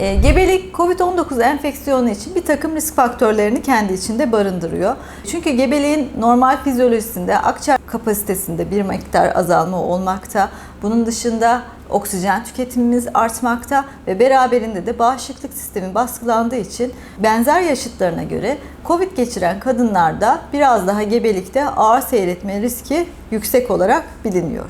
E, gebelik COVID-19 enfeksiyonu için bir takım risk faktörlerini kendi içinde barındırıyor. Çünkü gebeliğin normal fizyolojisinde akciğer kapasitesinde bir miktar azalma olmakta. Bunun dışında oksijen tüketimimiz artmakta ve beraberinde de bağışıklık sistemi baskılandığı için benzer yaşıtlarına göre COVID geçiren kadınlarda biraz daha gebelikte ağır seyretme riski yüksek olarak biliniyor.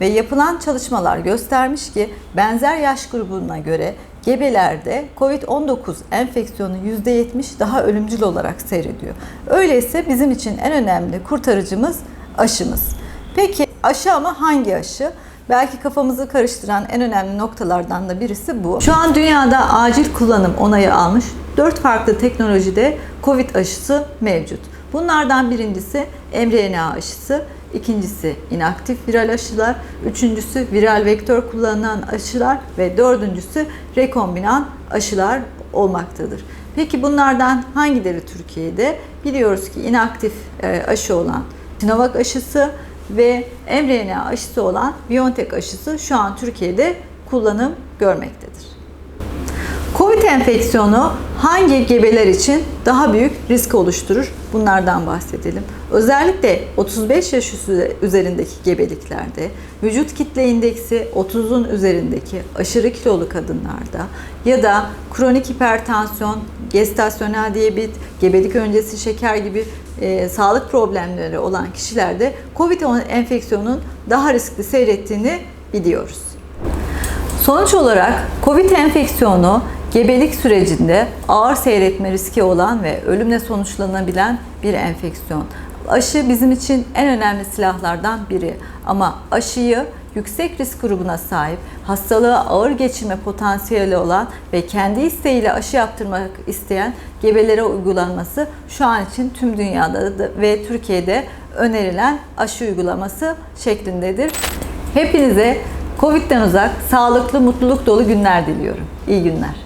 Ve yapılan çalışmalar göstermiş ki benzer yaş grubuna göre gebelerde COVID-19 enfeksiyonu %70 daha ölümcül olarak seyrediyor. Öyleyse bizim için en önemli kurtarıcımız aşımız. Peki aşı ama hangi aşı? Belki kafamızı karıştıran en önemli noktalardan da birisi bu. Şu an dünyada acil kullanım onayı almış 4 farklı teknolojide COVID aşısı mevcut. Bunlardan birincisi mRNA aşısı, ikincisi inaktif viral aşılar, üçüncüsü viral vektör kullanılan aşılar ve dördüncüsü rekombinan aşılar olmaktadır. Peki bunlardan hangileri Türkiye'de? Biliyoruz ki inaktif e, aşı olan Sinovac aşısı ve mRNA aşısı olan BioNTech aşısı şu an Türkiye'de kullanım görmektedir. Enfeksiyonu hangi gebeler için daha büyük risk oluşturur? Bunlardan bahsedelim. Özellikle 35 yaş üzerindeki gebeliklerde, vücut kitle indeksi 30'un üzerindeki aşırı kilolu kadınlarda ya da kronik hipertansiyon, gestasyonel diyabet, gebelik öncesi şeker gibi e, sağlık problemleri olan kişilerde Covid enfeksiyonun daha riskli seyrettiğini biliyoruz. Sonuç olarak COVID enfeksiyonu gebelik sürecinde ağır seyretme riski olan ve ölümle sonuçlanabilen bir enfeksiyon. Aşı bizim için en önemli silahlardan biri ama aşıyı yüksek risk grubuna sahip, hastalığı ağır geçirme potansiyeli olan ve kendi isteğiyle aşı yaptırmak isteyen gebelere uygulanması şu an için tüm dünyada da ve Türkiye'de önerilen aşı uygulaması şeklindedir. Hepinize Covid'den uzak, sağlıklı, mutluluk dolu günler diliyorum. İyi günler.